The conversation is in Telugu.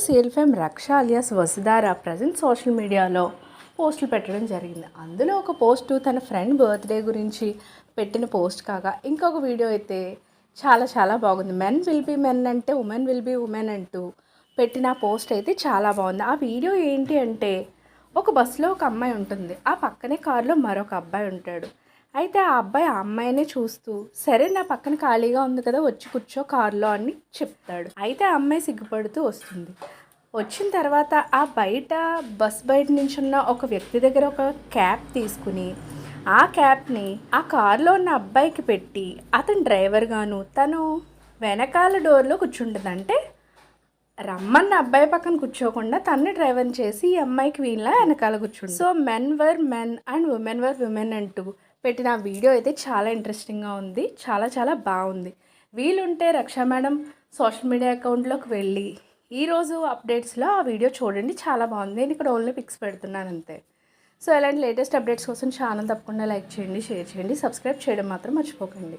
ఈరోజు serial fame Raksha alias Vasudhara present social మీడియాలో పోస్టులు పెట్టడం జరిగింది. అందులో ఒక పోస్టు తన ఫ్రెండ్ బర్త్డే గురించి పెట్టిన పోస్ట్ కాగా ఇంకొక వీడియో అయితే చాలా చాలా బాగుంది. మెన్ విల్ బి మెన్ అంటే ఉమెన్ విల్ బి ఉమెన్ అంటూ పెట్టిన పోస్ట్ అయితే చాలా బాగుంది. ఆ వీడియో ఏంటి అంటే ఒక బస్సులో ఒక అమ్మాయి ఉంటుంది. ఆ పక్కనే కారులో మరొక అబ్బాయి ఉంటాడు. అయితే ఆ అబ్బాయి ఆ అమ్మాయినే చూస్తూ సరే నా పక్కన ఖాళీగా ఉంది కదా వచ్చి కూర్చో కారులో అని చెప్తాడు. అయితే ఆ అమ్మాయి సిగ్గుపడుతూ వస్తుంది. వచ్చిన తర్వాత ఆ బయట బస్ బయట నుంచి ఉన్న ఒక వ్యక్తి దగ్గర ఒక క్యాప్ తీసుకుని ఆ క్యాప్ని ఆ కారులో ఉన్న అబ్బాయికి పెట్టి అతను డ్రైవర్ గాను తను వెనకాల డోర్లో కూర్చుంటుంది అంటే రమ్మన్న అబ్బాయి పక్కన కూర్చోకుండా తన్ని డ్రైవర్ చేసి ఈ అమ్మాయికి వీళ్ళ వెనకాల కూర్చుంది so men were men and women were women అంటూ పెట్టిన వీడియో అయితే చాలా ఇంట్రెస్టింగ్గా ఉంది. చాలా చాలా బాగుంది. వీలుంటే రక్షా మేడం సోషల్ మీడియా అకౌంట్లోకి వెళ్ళి ఈరోజు అప్డేట్స్లో ఆ వీడియో చూడండి. చాలా బాగుంది. నేను ఇక్కడ ఓన్లీ పిక్స్ పెడుతున్నాను అంతే. సో ఇలాంటి లేటెస్ట్ అప్డేట్స్ కోసం ఛానల్ తప్పకుండా లైక్ చేయండి షేర్ చేయండి సబ్స్క్రైబ్ చేయడం మాత్రం మర్చిపోకండి.